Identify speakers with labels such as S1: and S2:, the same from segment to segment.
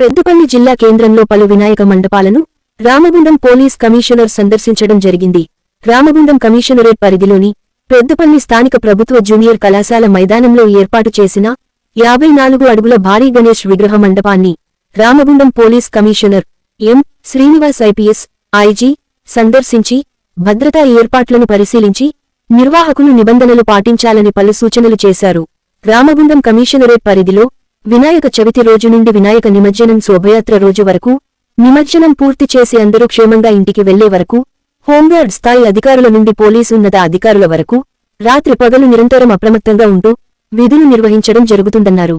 S1: పెద్దపల్లి జిల్లా కేంద్రంలో పలు వినాయక మండపాలను రామగుండం పోలీస్ కమిషనర్ సందర్శించడం జరిగింది. రామగుండం కమిషనరేట్ పరిధిలోని పెద్దపల్లి స్థానిక ప్రభుత్వ జూనియర్ కళాశాల మైదానంలో ఏర్పాటు చేసిన యాభై నాలుగు అడుగుల భారీ గణేష్ విగ్రహ మండపాన్ని Ramagundam police commissioner M. Srinivas IPS IG సందర్శించి భద్రతా ఏర్పాట్లను పరిశీలించి నిర్వాహకులు నిబంధనలు పాటించాలని పలు సూచనలు చేశారు. రామగుండం కమిషనరేట్ పరిధిలో వినాయక చవితి రోజు నుండి వినాయక నిమజ్జనం శోభయాత్ర రోజు వరకు నిమజ్జనం పూర్తి చేసి అందరూ క్షేమంగా ఇంటికి వెళ్ళే వరకు హోంగార్డ్ స్థాయి అధికారుల నుండి పోలీసు ఉన్నత అధికారుల వరకు రాత్రి పగలు నిరంతరం అప్రమత్తంగా ఉంటూ విధులు నిర్వహించడం జరుగుతుందన్నారు.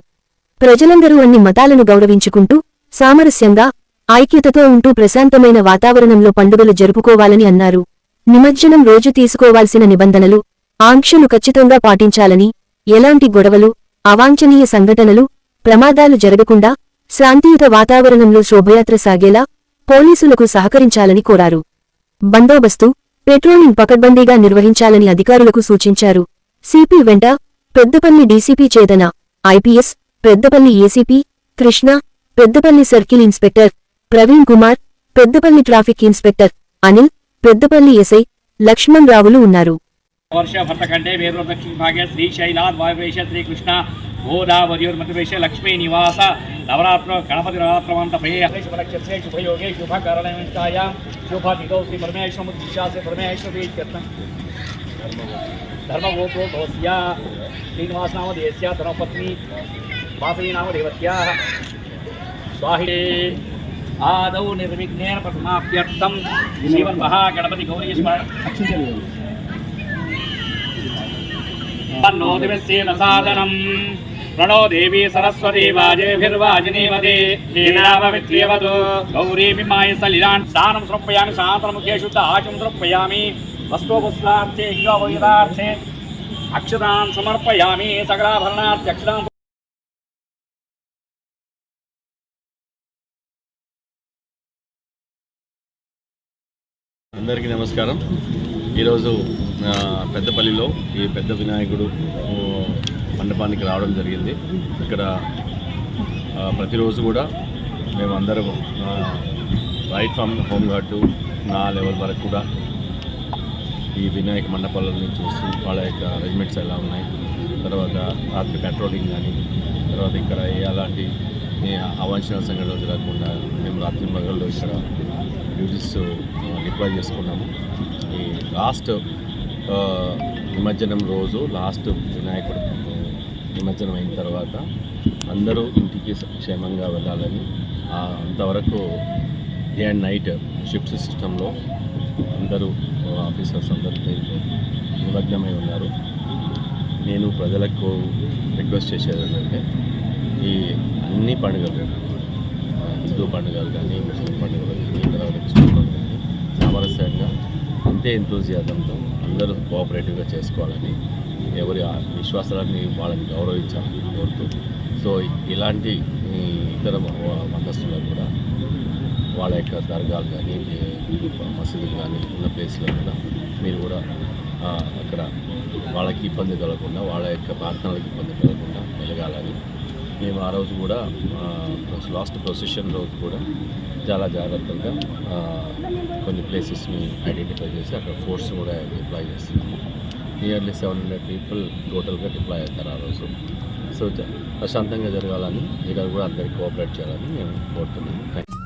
S1: ప్రజలందరూ అన్ని మతాలను గౌరవించుకుంటూ సామరస్యంగా ఐక్యతతో ఉంటూ ప్రశాంతమైన వాతావరణంలో పండుగలు జరుపుకోవాలని అన్నారు. నిమజ్జనం రోజు తీసుకోవాల్సిన నిబంధనలు ఆంక్షలు ఖచ్చితంగా పాటించాలని ఎలాంటి గొడవలు అవాంఛనీయ సంఘటనలు ప్రమాదాలు జరగకుండా శాంతియుత వాతావరణంలో శోభయాత్ర సాగేలా పోలీసులకు సహకరించాలని కోరారు. బందోబస్తు పెట్రోలింగ్ పకడ్బందీగా నిర్వహించాలని అధికారులకు సూచించారు. సిపి వెంట Peddapalli DCP Chedana IPS Peddapalli ACP Krishna Peddapalli circle inspector Praveen Kumar Peddapalli traffic inspector Anil Peddapalli SI Lakshman రావులు ఉన్నారు.
S2: వర్ష భర్త కంటే వేరు భాగ్య శ్రీకృష్ణ గోదావర్యోర్మతివేశ లక్ష్మీ నివాస నవరాత్ర గణపతి నవరాత్రమంత శుభయోగే శుభకరణాయ శుభదిగౌ శ్రీ పరమేశ్వరముద్దిశాసే పరమేశ్వరీ ధర్మగోపో భవస్యా. శ్రీనివాసనామ దేశ్యా ధర్మపత్ని వాసవీనామ దేవత్యా స్వాహిడే ఆదౌ నిర్విఘ్నేన పద్మాభ్యర్థం శ్రీమన్ మహాగణపతి గౌరీ స్మరణ. సాధనం. प्रणो देवी सरस्वती वाजेभिर्वाजिनीवते हीनामवित्र्यवतु गौरीमिमाय सलिलान् स्नानं समर्पयामि शान्तमुखे शुद्ध आचं समर्पयामि वस्त्रोपस्नार्थे हिंगवैदार्थे अक्षतान् समर्पयामि सकलाभरणार्थे अक्षतान्
S3: అందరికీ నమస్కారం ఈరోజు ఆ, పెద్దపల్లిలో ఈ పెద్ద వినాయకుడు ఆ, మండపానికి రావడం జరిగింది. ఇక్కడ ప్రతిరోజు కూడా మేమందరం రైట్ ఫ్రమ్ హోమ్ గార్డు నా లెవెల్ వరకు కూడా ఈ వినాయక మండపాలని చూస్తూ వాళ్ళ యొక్క అరేంజ్మెంట్స్ ఎలా ఉన్నాయి తర్వాత రాత్రి పెట్రోలింగ్ కానీ తర్వాత ఇక్కడ ఎలాంటి ఏ అవాంఛనీయ సంఘటనలు జరగకుండా మేము రాత్రి మగల్లో ఇక్కడ డ్యూటీస్ డిప్లాయ్ చేసుకున్నాము. ఈ లాస్ట్ నిమజ్జనం రోజు లాస్ట్ వినాయకుడు నిమజ్జనం అయిన తర్వాత అందరూ ఇంటికి క్షేమంగా వెళ్ళాలని అంతవరకు డే అండ్ నైట్ షిఫ్ట్ సిస్టంలో అందరూ ఆఫీసర్స్ అందరూ నిమగ్నమై ఉన్నారు. నేను ప్రజలకు రిక్వెస్ట్ చేసేది ఏంటంటే ఈ అన్ని పండుగలు హిందూ పండుగలు కానీ ముస్లిం పండుగలు కానీ తర్వాత క్రిస్టియన్ పండుగలు కానీ సామరస్యంగా అంతే ఎంతోజియాజంతో అందరూ కోఆపరేటివ్గా చేసుకోవాలని ఎవరి ఆ విశ్వాసాలని వాళ్ళని గౌరవించాలని కోరుతూ సో ఇలాంటి ఇతర మతస్థులకు కూడా వాళ్ళ యొక్క దర్గాలు కానీ మసీదులు కానీ ఉన్న ప్లేస్లో కూడా మీరు కూడా అక్కడ వాళ్ళకి ఇబ్బంది కలగకుండా వాళ్ళ యొక్క ప్రార్థనలకు ఇబ్బంది కలగకుండా వెలగాలని మేము ఆ రోజు కూడా లాస్ట్ ప్రొసెషన్ రోజు కూడా చాలా జాగ్రత్తగా కొన్ని ప్లేసెస్ని ఐడెంటిఫై చేసి అక్కడ ఫోర్స్ కూడా డిప్లాయ్ చేస్తున్నాము. నియర్లీ సెవెన్ హండ్రెడ్ పీపుల్ టోటల్గా డిప్లాయ్ అవుతారు ఆ రోజు. సో జ- ప్రశాంతంగా జరగాలని మీరు కూడా అందరికీ కోఆపరేట్ చేయాలని నేను కోరుతున్నాను. Thank you